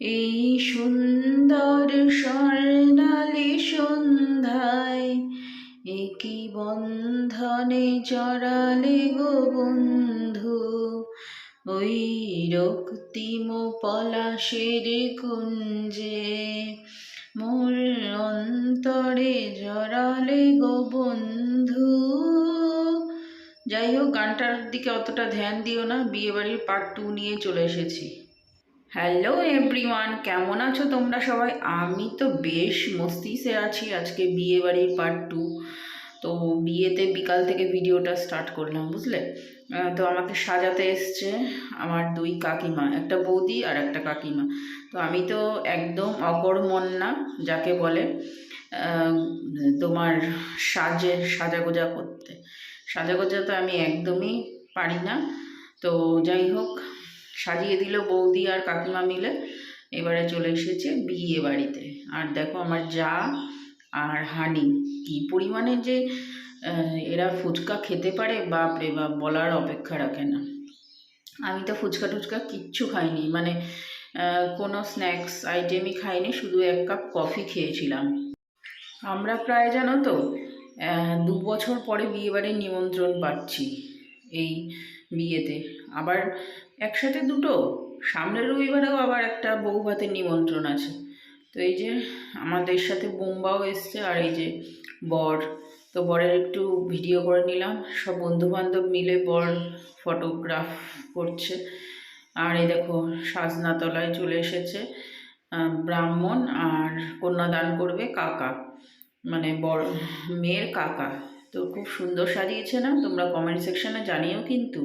এই সুন্দর স্বর্ণালী সন্ধ্যায় একই বন্ধনে জড়ালে গো বন্ধু, ওই রক্তিম পলাশের কুঞ্জে মোর অন্তরে জড়ালে গো বন্ধু। যাই হোক, গানটার দিকে অতটা ধ্যান দিও না, বিয়েবাড়ির পার্ট টু নিয়ে চলে এসেছি। হ্যালো এভরিওয়ান কেমন আছো তোমরা সবাই? আমি তো বেশ মস্তিসে আছি আজকে বিয়ে বাড়ির পার্ট টু তো বিয়েতে বিকাল থেকে ভিডিওটা স্টার্ট করলাম, বুঝলে? তো আমাকে সাজাতে এসছে আমার দুই কাকিমা, একটা বৌদি আর একটা কাকিমা। তো আমি তো একদম অকর্মণ্যা, যাকে বলে তোমার সাজে, সাজাগোজা করতে। সাজাগোজা তো আমি একদমই পারি না। তো যাই হোক সাজিয়ে দিল বৌদি আর কাকিমা মিলে। এবারে চলে এসেছে বিয়ে বাড়িতে। আর দেখো আমার যা আর হানি, কি পরিমাণে যে এরা ফুচকা খেতে পারে বাপরে বাপ, বলার অপেক্ষা রাখে না। আমি তো ফুচকা টুচকা কিচ্ছু খাইনি মানে কোনো স্ন্যাক্স, আইটেমই খাইনি, শুধু এক কাপ কফি খেয়েছিলাম। আমরা প্রায় জানো তো দু বছর পরে বিয়েবাড়ির নিমন্ত্রণ পাচ্ছি এই বিয়েতে। আবার একসাথে দুটো? সামনের রবিবারেও আবার একটা বউ ভাতের নিমন্ত্রণ আছে। তো এই যে আমাদের সাথে বোম্বাও এসছে আর এই যে বর। তো বরের একটু ভিডিও করে নিলাম। সব বন্ধু বান্ধব মিলে বর ফটোগ্রাফ করছে। আর এই দেখো, সাজনাতলায় চলে এসেছে ব্রাহ্মণ আর কন্যাদান করবে কাকা। মানে বড় মেয়ের কাকা। তো খুব সুন্দর সাজিয়েছে না? তোমরা কমেন্ট সেকশনে জানিও কিন্তু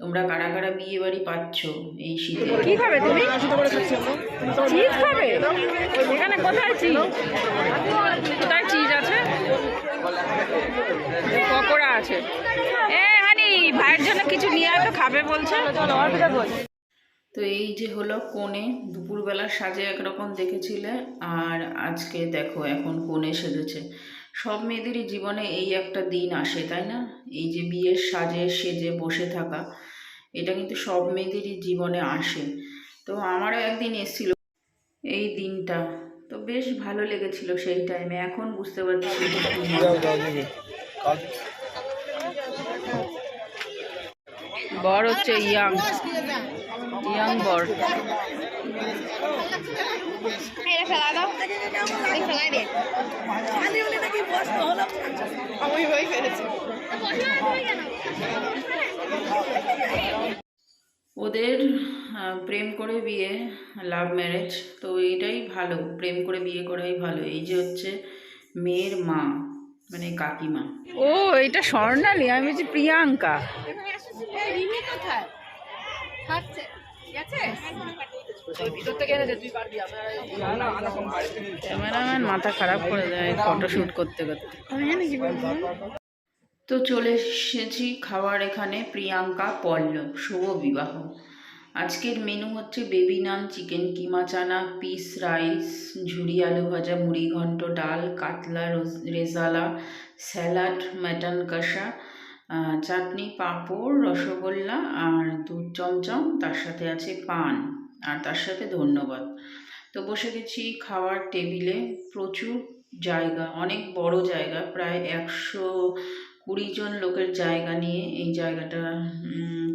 তোমরা কারা কারা বিয়ে বাড়ি পাচ্ছ এই শীতে। কি খাবে তুমি চিজ খাবে এখানে কোথায় চিজ? কোথায় চিজ আছে? পকোড়া আছে। এ হানি ভাইয়ের জন্য কিছু নিয়ে আয় তো খাবে বলছে। তো এই যে হলো কোণে দুপুরবেলা সাজে একরকম দেখেছিলে আর আজকে দেখো এখন কোণে সেজেছে। সব মেয়েদেরই জীবনে এই একটা দিন আসে, তাই না? এই যে বিয়ের সাজে, সেজে, বসে থাকা, এটা কিন্তু সব মেয়েদেরই জীবনে আসে। তো আমারও একদিন এসেছিল এই দিনটা, তো বেশ ভালো লেগেছিল সেই টাইমে এখন বুঝতে পারছি এটা কি মজা। বর হচ্ছে ইয়াং। ইয়াং বর। ওদের প্রেম করে বিয়ে লাভ ম্যারেজ তো এটাই ভালো। প্রেম করে বিয়ে করাই ভালো। এই যে হচ্ছে মেয়ের মা। মানে কাকিমা। ও এটা স্বর্ণালী আমি বলছি প্রিয়াঙ্কা। ক্যামেরাম্যান মাথা খারাপ করে দেয় ফটো শ্যুট করতে। করতে তো চলে এসেছি খাবার এখানে প্রিয়াঙ্কা পল্লব শুভ বিবাহ। আজকের মেনু হচ্ছে baby naan chicken keema chana peas rice ঝুড়ি আলু ভাজা, মুড়ি ঘন্ট, ডাল, কাতলা, রোজ- রেজালা স্যালাড মাটন কষা চাটনি, পাঁপড়, রসগোল্লা আর দুধ চমচম। তার সাথে আছে পান আর তার সাথে ধন্যবাদ। তো বসে গেছি খাওয়ার টেবিলে। প্রচুর জায়গা, অনেক বড় জায়গা, প্রায় একশো কুড়ি জন লোকের জায়গা নিয়ে এই জায়গাটা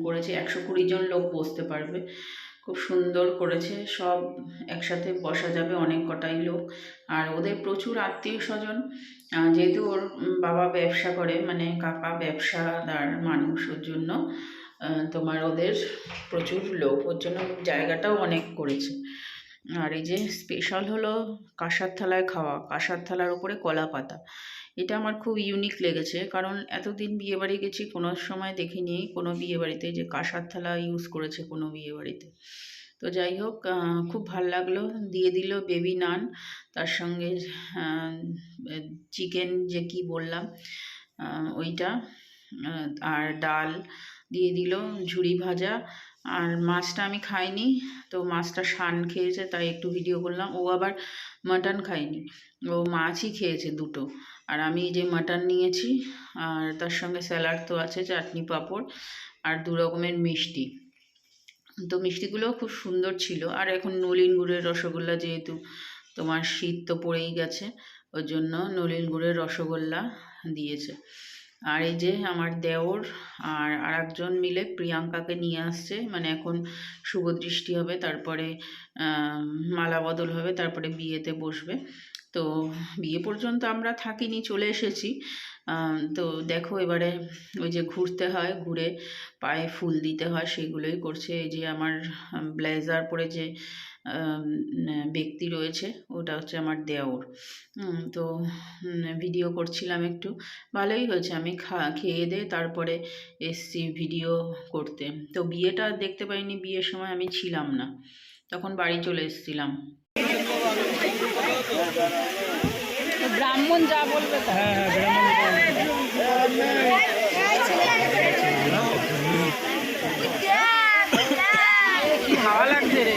করেছে, একশো কুড়ি জন লোক বসতে পারবে। খুব সুন্দর করেছে, সব একসাথে বসা যাবে অনেক কটাই লোক। আর ওদের প্রচুর আত্মীয় স্বজন। যেহেতু ওর বাবা ব্যবসা করে মানে কাকা ব্যবসাদার মানুষ ওর জন্য তোমার ওদের প্রচুর লোক। ওর জন্য জায়গাটাও অনেক করেছে। আর এই যে স্পেশাল হলো কাঁসার থালায় খাওয়া। কাঁসার থালার উপরে কলা পাতা এটা আমার খুব ইউনিক লেগেছে। কারণ এতদিন বিয়েবাড়ি গেছি, কোনো সময় দেখিনি কোনো বিয়েবাড়িতে যে কাঁসার থালা ইউজ করেছে কোনো বিয়েবাড়িতে তো যাই হোক খুব ভালো লাগল। দিয়ে দিল বেবি নান তার সঙ্গে চিকেন যে কি বললাম ওইটা আর ডাল দিয়ে দিল ঝুড়ি ভাজা। আর মাছটা আমি খাইনি, তো মাছটা শান খেয়েছে, তাই একটু ভিডিও করলাম। ও আবার মাটন খায়নি, ও মাছই খেয়েছে দুটো। আর আমি যে মাটন নিয়েছি, আর তার সঙ্গে স্যালাড তো আছে, চাটনি পাঁপড় আর দু রকমের মিষ্টি। তো মিষ্টিগুলোও খুব সুন্দর ছিল। আর এখন নলিন গুড়ের রসগোল্লা যেহেতু তোমার শীত তো পড়েই গেছে ওই জন্য নলিন গুড়ের রসগোল্লা দিয়েছে। আর এই যে আমার দেওর আর আরেকজন মিলে প্রিয়াঙ্কাকে নিয়ে আসছে মানে এখন শুভ দৃষ্টি হবে, তারপরে মালা বদল হবে, তারপরে বিয়েতে বসবে। তো বিয়ে পর্যন্ত আমরা থাকিনি, চলে এসেছি। তো দেখো এবারে ওই যে ঘুরতে হয়, ঘুরে পায়ে ফুল দিতে হয়, সেগুলোই করছে। এই যে আমার ব্লেজার পরে যে ব্যক্তি রয়েছে, ওটা হচ্ছে আমার দেওর। তো ভিডিও করছিলাম একটু। ভালোই হয়েছে, আমি খা, খেয়ে দিয়ে তারপরে এসছি ভিডিও করতে। তো বিয়েটা দেখতে পাইনি, বিয়ের সময় আমি ছিলাম না। তখন বাড়ি চলে এসেছিলাম। ব্রাহ্মণ যা বলবে তা। কি হাওয়া লাগছে রে?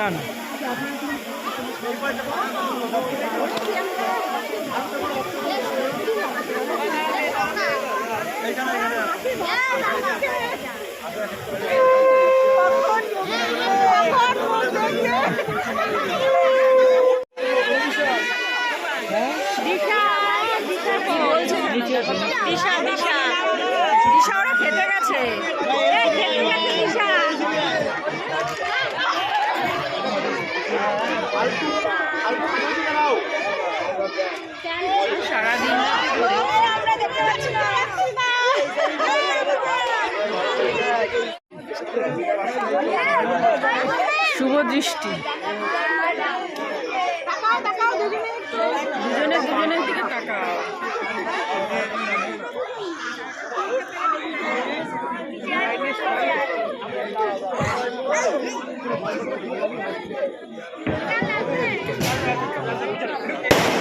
না না দিশা দিশা দিশা ওরা খেতে গেছে এই খেতে গেছে দিশা সারাদিন শুভ দৃষ্টি দুজনে দুজনের দিকে Ready? Ready?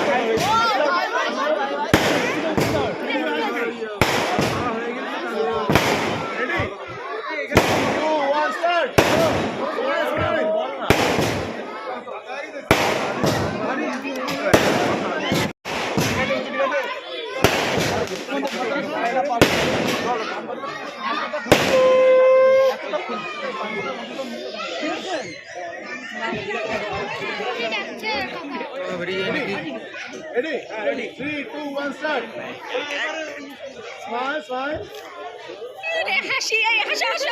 হাসি এই হাসো হাসো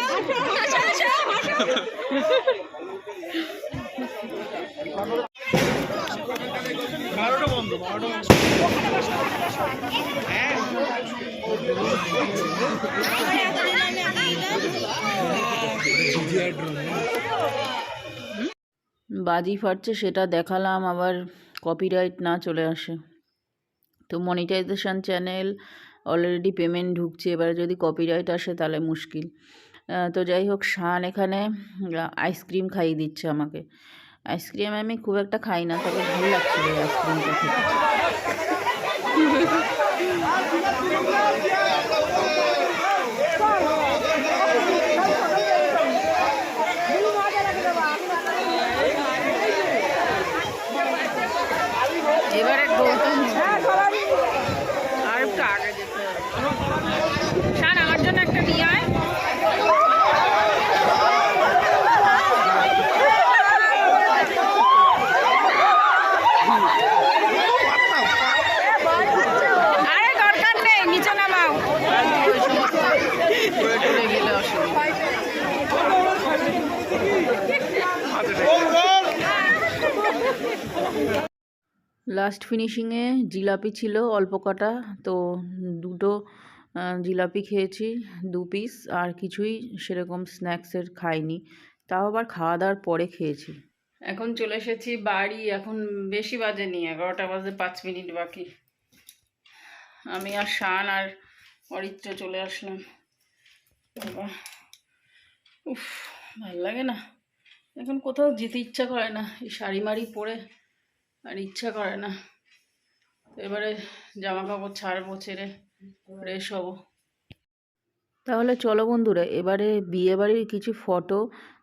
হাসো হাসো হাসো বারোটা বন্ধ বারোটা বন্ধ বাজি ফাটছে সেটা দেখালাম, আবার কপিরাইট না চলে আসে। তো মনিটাইজেশন চ্যানেল অলরেডি পেমেন্ট ঢুকছে, এবার যদি কপিরাইট আসে তাহলে মুশকিল। তো যাই হোক, শান এখানে আইসক্রিম খাইয়ে দিচ্ছে আমাকে। আইসক্রিম আমি খুব একটা খাই না, তবে ভালো লাগছিল আইসক্রিমটা খেতে এবারে গৌতম আর একটু আগে যেতে হবে শান আমার জন্য একটা নিয়ে আয় আরে দরকার নেই নিচে নামাও পড়ে গেলে অসুবিধা লাস্ট ফিনিশিংয়ে জিলাপি ছিল অল্প কটা, তো দুটো জিলাপি খেয়েছি, দু পিস আর কিছুই সেরকম স্ন্যাক্সের খাইনি। তাও আবার খাওয়া দাওয়ার পরে খেয়েছি। এখন চলে এসেছি বাড়ি, এখন বেশি বাজেনি এগারোটা বাজে পাঁচ মিনিট বাকি। আমি আর শান আর অরিত্র চলে আসলাম। উফ, ভালো লাগে না। এখন কোথাও যেতে ইচ্ছা করে না, এই শাড়ি মাড়ি পরে। আর ইচ্ছা করে না। এবারে জামা কাপড় ছাড়বো, ছেড়ে ফ্রেশ হব। তাহলে চলো বন্ধুরা, এবারে বিয়েবাড়ির কিছু ফটো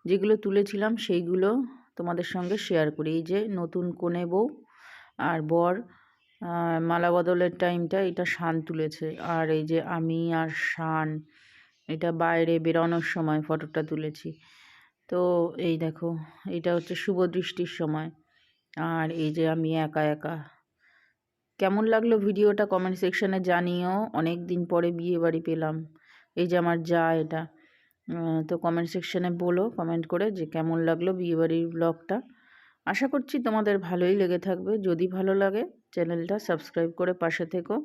যেগুলো তুলেছিলাম সেইগুলো তোমাদের সঙ্গে শেয়ার করি। এই যে নতুন কনে বউ আর বর মালা বদলের টাইমটা এটা শান তুলেছে। আর এই যে আমি আর শান, এটা বাইরে বেরোনোর সময় ফটোটা তুলেছি। তো এই দেখো, এটা হচ্ছে শুভ দৃষ্টির সময়। আর এই যে আমি একা একা। কেমন লাগল ভিডিওটা কমেন্ট সেকশানে জানিও। অনেক দিন পরে বিয়ে বাড়ি পেলাম। এই যে আমার যা এটা। তো কমেন্ট সেকশানে বলো কমেন্ট করে যে কেমন লাগল বিয়েবাড়ির ব্লগটা আশা করছি তোমাদের ভালোই লেগে থাকবে। যদি ভালো লাগে, চ্যানেলটা সাবস্ক্রাইব করে পাশে থেকো।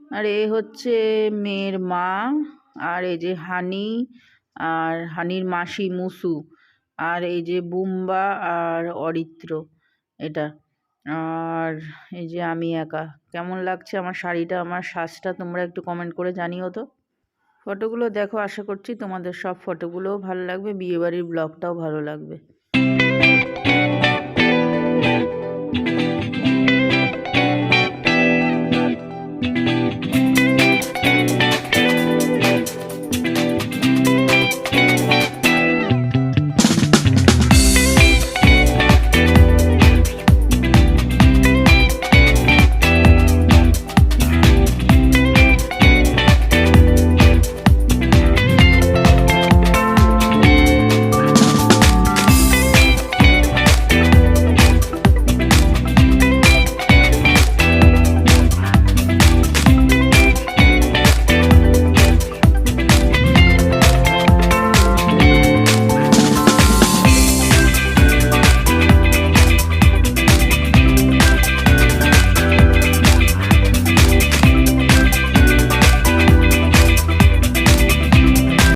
আর এ হচ্ছে মেয়ের মা আর এই যে হানি আর হানির মাসি মুসু আর এই যে বুম্বা আর অরিত্র। এটা। আর এই যে আমি একা, কেমন লাগছে আমার শাড়িটা, আমার সাজটা তোমরা একটু কমেন্ট করে জানিও তো। ফটোগুলো দেখো, আশা করছি তোমাদের সব ফটোগুলোও ভালো লাগবে, বিয়েবাড়ির ব্লগটাও ভালো লাগবে।